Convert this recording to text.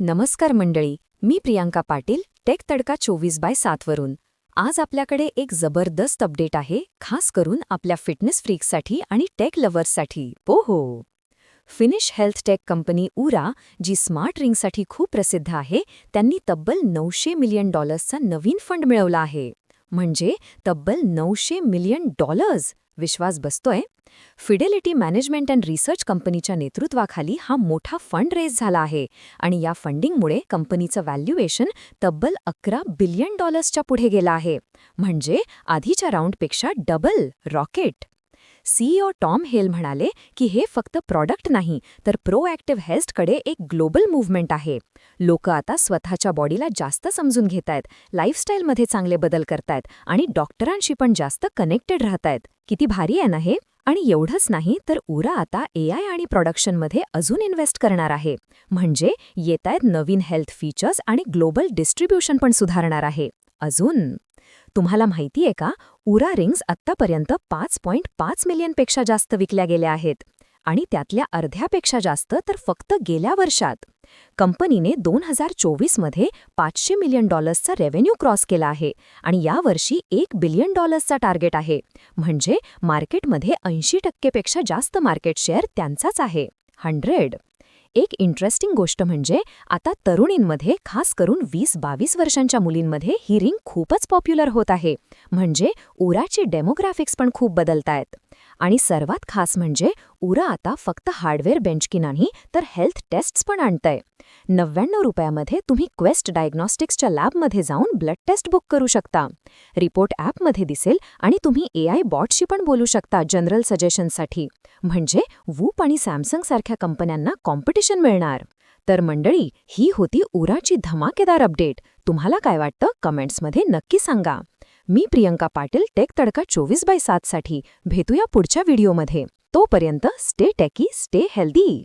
नमस्कार मंडळी मी प्रियांका पाटील टेक तडका चोवीस बाय सातवरून आज आपल्याकडे एक जबरदस्त अपडेट आहे खास करून आपल्या फिटनेस फ्रीकसाठी आणि टेक लव्हर्ससाठी हो हो. फिनिश हेल्थ टेक कंपनी उरा जी स्मार्ट रिंगसाठी खूप प्रसिद्ध आहे त्यांनी तब्बल नऊशे मिलियन डॉलर्सचा नवीन फंड मिळवला आहे. म्हणजे तब्बल नऊशे मिलियन डॉलर्स? विश्वास बसतोय फिडेलिटी मॅनेजमेंट अँड रिसर्च कंपनीच्या नेतृत्वाखाली हा मोठा फंड रेज झाला आहे आणि या फंडिंगमुळे कंपनीचं व्हॅल्युएशन तब्बल अकरा बिलियन डॉलर्सच्या पुढे गेला आहे. म्हणजे आधीच्या राऊंडपेक्षा double rocket CEO Tom Hale म्हणाले की हे फक्त प्रॉडक्ट नाही तर प्रोॲक्टिव्ह हेल्थकडे एक ग्लोबल मूव्हमेंट आहे. लोक आता स्वतःच्या बॉडीला जास्त समजून घेत आहेत लाईफस्टाईलमध्ये चांगले बदल करतायत आणि डॉक्टरांशी पण जास्त कनेक्टेड राहतायत. किती भारी आहे ना हे? आणि एवढंच नाही तर उरा आता एआय आणि प्रोडक्शनमध्ये अजून इन्व्हेस्ट करणार आहे. म्हणजे येत आहेत नवीन हेल्थ फीचर्स आणि ग्लोबल डिस्ट्रीब्युशन पण सुधारणार आहे. अजून तुम्हाला माहिती आहे का? उरा रिंग्स आत्तापर्यंत पाच पॉईंट पाच मिलियनपेक्षा जास्त विकल्या गेल्या आहेत आणि त्यातल्या अर्ध्यापेक्षा जास्त तर फक्त गेल्या वर्षात. कंपनीने दोन हजार चोवीसमध्ये पाचशे मिलियन डॉलर्सचा रेव्हेन्यू क्रॉस केला आहे आणि यावर्षी एक बिलियन डॉलर्सचा टार्गेट आहे. म्हणजे मार्केटमध्ये ऐंशी टक्केपेक्षा जास्त मार्केट शेअर त्यांचाच आहे. हंड्रेड एक इंटरेस्टिंग गोष्ट म्हणजे आता तरुणींमध्ये खास करून वीस बावीस वर्षांच्या मुलींमध्ये ही रिंग खूपच पॉप्युलर होत आहे. म्हणजे उराचे डेमोग्राफिक्स पण खूप बदलतायत. आणि सर्वात खास म्हणजे उरा आता फक्त हार्डवेअर बेंचकी नाही तर हेल्थ टेस्ट्स पण आणतंय. नव्याण्णव रुपयामध्ये तुम्ही क्वेस्ट डायग्नॉस्टिक्सच्या लॅबमध्ये जाऊन ब्लड टेस्ट बुक करू शकता. रिपोर्ट ॲपमध्ये दिसेल आणि तुम्ही ए आय बॉटशी पण बोलू शकता जनरल सजेशनसाठी. म्हणजे वूप आणि सॅमसंग सारख्या कंपन्यांना कॉम्पिटिशन मिळणार. तर मंडळी ही होती उराची धमाकेदार अपडेट. तुम्हाला काय वाटतं? कमेंट्समध्ये नक्की सांगा. मी प्रियंका पाटील टेक तडका चोवीस बाय सातसाठी भेटूया पुढच्या व्हिडिओमध्ये. तोपर्यंत स्टे टॅकी स्टे हेल्दी